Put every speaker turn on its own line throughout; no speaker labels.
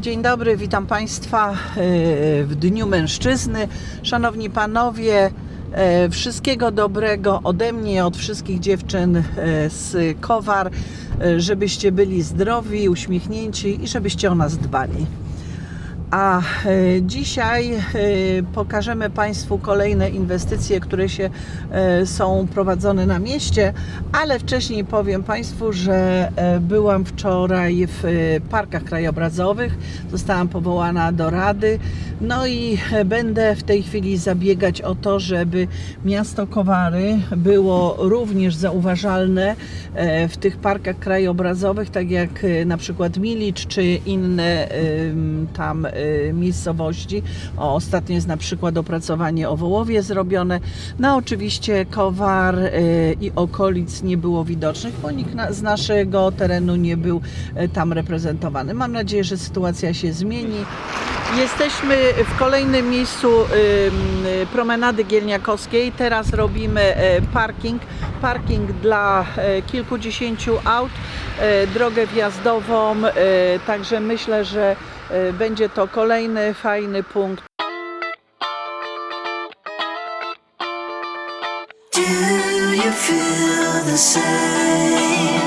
Dzień dobry, witam Państwa e, w Dniu Mężczyzny. Szanowni Panowie, e, wszystkiego dobrego ode mnie, od wszystkich dziewczyn e, z Kowar, żebyście byli zdrowi, uśmiechnięci i żebyście o nas dbali. A e, dzisiaj e, pokażemy Państwu kolejne inwestycje, które się e, są prowadzone na mieście, ale wcześniej powiem Państwu, że byłam wczoraj w parkach krajobrazowych, zostałam powołana do rady, no i będę w tej chwili zabiegać o to, żeby miasto Kowary było również zauważalne w tych parkach krajobrazowych, tak jak na przykład Milicz czy inne tam miejscowości. O, ostatnio jest na przykład opracowanie o Wołowie zrobione. No oczywiście Kowar y, i okolic nie było widocznych, bo nikt z naszego terenu nie był y, tam reprezentowany. Mam nadzieję, że sytuacja się zmieni. Jesteśmy w kolejnym miejscu y, promenady Gielniakowskiej. Teraz robimy parking. Parking dla e, kilkudziesięciu aut, e, drogę wjazdową. e, Także myślę, że będzie to kolejny fajny punkt.
Do you feel the same?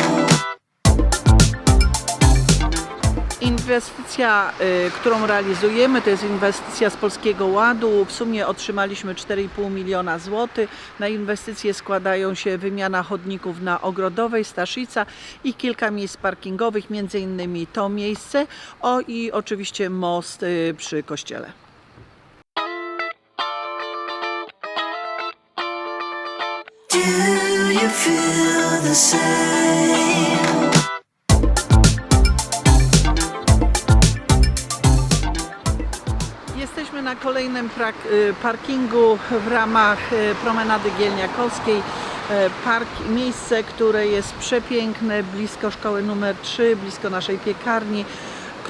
Inwestycja, y, którą realizujemy, to jest inwestycja z Polskiego Ładu. W sumie otrzymaliśmy 4,5 miliona złotych. Na inwestycje składają się wymiana chodników na Ogrodowej, Staszica i kilka miejsc parkingowych, między innymi to miejsce, o i oczywiście most y, przy kościele.
Do you feel the same?
Na kolejnym y, parkingu w ramach y, promenady Gielniakowskiej. E, Park, miejsce, które jest przepiękne, blisko szkoły numer 3, blisko naszej piekarni,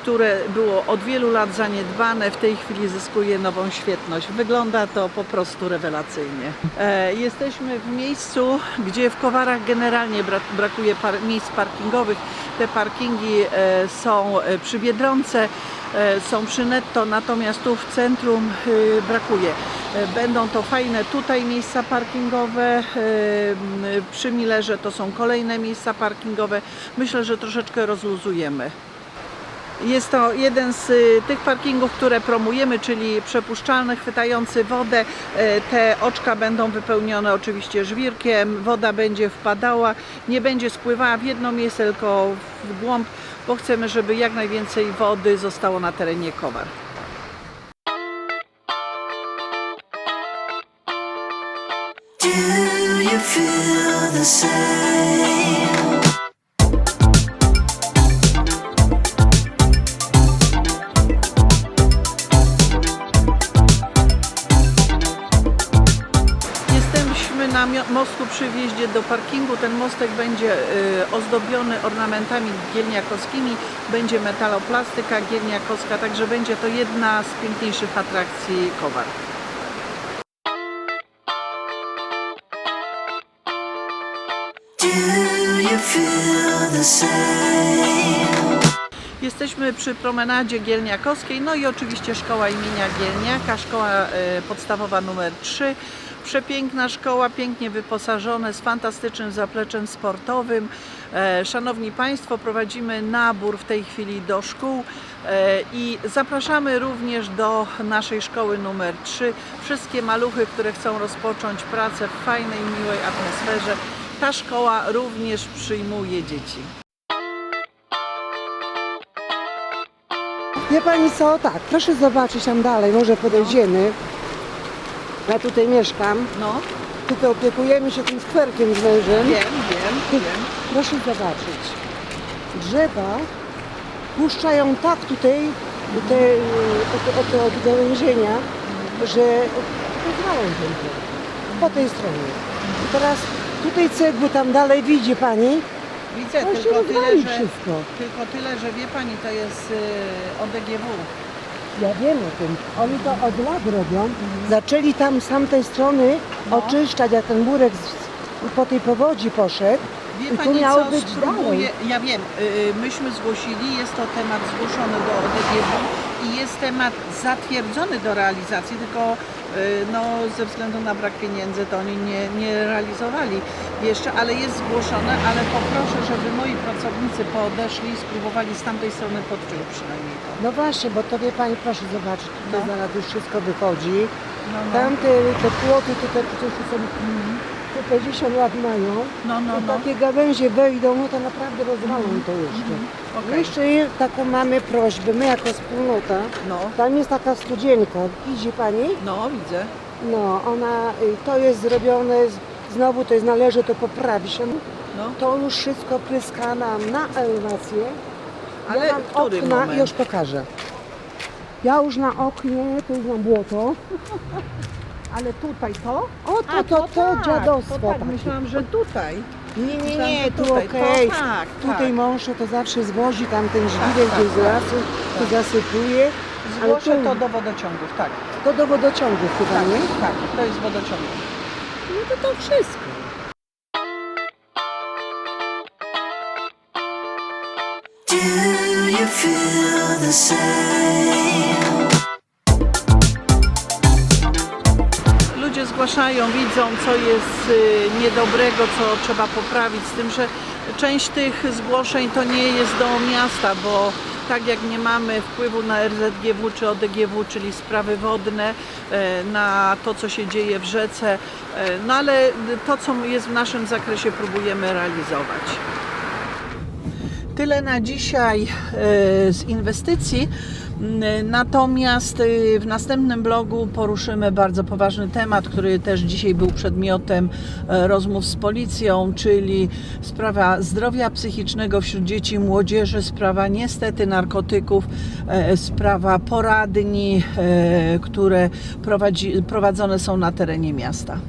które było od wielu lat zaniedbane, w tej chwili zyskuje nową świetność. Wygląda to po prostu rewelacyjnie. E, Jesteśmy w miejscu, gdzie w Kowarach generalnie bra- brakuje par- miejsc parkingowych. Te parkingi e, są e, przy Biedronce, e, są przy netto, natomiast tu w centrum e, brakuje. E, Będą to fajne tutaj miejsca parkingowe, e, przy Millerze to są kolejne miejsca parkingowe. Myślę, że troszeczkę rozluzujemy. Jest to jeden z y, tych parkingów, które promujemy, czyli przepuszczalny, chwytający wodę. E, Te oczka będą wypełnione oczywiście żwirkiem, woda będzie wpadała, nie będzie spływała w jedno miejsce, tylko w głąb, bo chcemy, żeby jak najwięcej wody zostało na terenie Kowar.
Do you feel the same?
Mostku przy wjeździe do parkingu. Ten mostek będzie y, ozdobiony ornamentami gielniakowskimi, będzie metaloplastyka gielniakowska, także będzie to jedna z piękniejszych atrakcji Kowar. Jesteśmy przy promenadzie Gielniakowskiej, no i oczywiście szkoła imienia Gielniaka, szkoła e, podstawowa numer 3. Przepiękna szkoła, pięknie wyposażona, z fantastycznym zapleczem sportowym. E, Szanowni Państwo, prowadzimy nabór w tej chwili do szkół e, i zapraszamy również do naszej szkoły numer 3. Wszystkie maluchy, które chcą rozpocząć pracę w fajnej, miłej atmosferze. Ta szkoła również przyjmuje dzieci.
Wie pani co, tak, proszę zobaczyć tam dalej, może podejdziemy. Ja tutaj mieszkam,
No,
tutaj opiekujemy się tym skwerkiem z mężem.
wiem, wiem, wiem.
Proszę zobaczyć. Drzewa puszczają tak tutaj te, y, oto, oto od gałęzienia, że pozwalam ten drzew. Po tej stronie. I teraz tutaj cegły tam dalej widzi pani.
Widzę, tylko tyle, że,
wszystko.
tylko tyle, że wie Pani, to jest y, ODGW.
Ja wiem o tym. Oni to od lat robią. Zaczęli tam z tamtej strony
No.
oczyszczać, jak ten burek z, po tej powodzi poszedł,
Wie
I tu
pani
miało
co,
być
spróbuję, ja wiem, y, myśmy zgłosili, jest to temat zgłoszony do ODGW i jest temat zatwierdzony do realizacji, tylko y, no, ze względu na brak pieniędzy to oni nie, nie realizowali jeszcze, ale jest zgłoszone, ale poproszę, żeby moi pracownicy podeszli i spróbowali z tamtej strony podpiąć przynajmniej to.
No właśnie, bo to wie pani, proszę zobaczyć, tutaj
No.
zaraz już wszystko wychodzi.
No, no,
Tamte te płoty tutaj przecież są po 50 lat mają.
no, no,
To
no.
takie gałęzie wejdą, no to naprawdę rozwalą to jeszcze.
Okej.
Jeszcze je- taką mamy prośbę, my jako wspólnota,
No,
tam jest taka studzienka, widzi pani?
no, widzę.
No, ona, y, to jest zrobione, znowu to jest, należy to poprawić.
No.
To już wszystko pryska nam na elewację.
Ale
ja mam okna,
moment?
już pokażę. Ja już na oknie, tu już mam błoto.
Ale tutaj to?
O, to, to, to, dziadostwo.
To tak,
takie.
myślałam, że tutaj.
Nie, nie,
Myślałam,
nie,
że
tu
tutaj.
okej.
To tak,
Tutaj
tak.
mąż to zawsze zwozi tam ten żwirek
tak,
gdzieś z
tak.
lasu, tu zasypuje. Ale
Zgłoszę
tu-
to do wodociągów, tak.
To do wodociągów chyba,
Tak,
nie?
tak, to jest wodociągów.
No to to wszystko.
Do you feel the same?
Zgłaszają, widzą, co jest y, niedobrego, co trzeba poprawić, z tym, że część tych zgłoszeń to nie jest do miasta, bo tak jak nie mamy wpływu na RZGW czy ODGW, czyli sprawy wodne, e, na to, co się dzieje w rzece, e, no ale to, co jest w naszym zakresie, próbujemy realizować. Tyle na dzisiaj e, z inwestycji. Natomiast e, w następnym blogu poruszymy bardzo poważny temat, który też dzisiaj był przedmiotem e, rozmów z policją, czyli sprawa zdrowia psychicznego wśród dzieci i młodzieży, sprawa niestety narkotyków, sprawa poradni, które prowadzone są na terenie miasta.